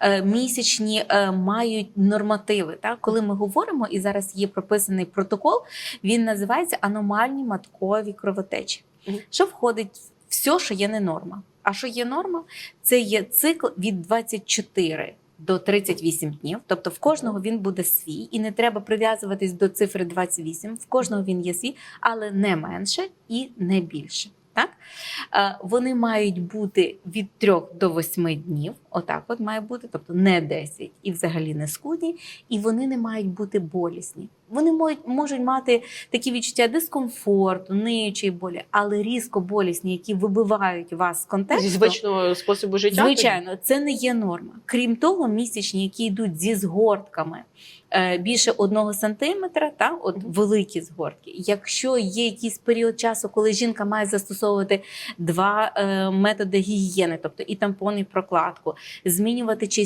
е, місячні е, мають нормативи. Так? Коли ми говоримо, і зараз є прописаний протокол, він називається аномальні маткові кровотечі. Що входить в все, що є не норма. А що є норма? Це є цикл від 24 до 38 днів. Тобто в кожного він буде свій, і не треба прив'язуватись до цифри 28. В кожного він є свій, але не менше і не більше. Так? Е, Вони мають бути від 3 до 8 днів. Отак от має бути, тобто не 10 і взагалі не скудні, і вони не мають бути болісні. Вони можуть, можуть мати такі відчуття дискомфорту, ниючої болі, але різко болісні, які вибивають вас з Зі контексту. звичного способу життя. Звичайно, це не є норма. Крім того, місячні, які йдуть зі згортками е, більше одного сантиметра, та от великі згортки. Якщо є якийсь період часу, коли жінка має застосовувати два е, методи гігієни, тобто і тампон, і прокладку, змінювати чисті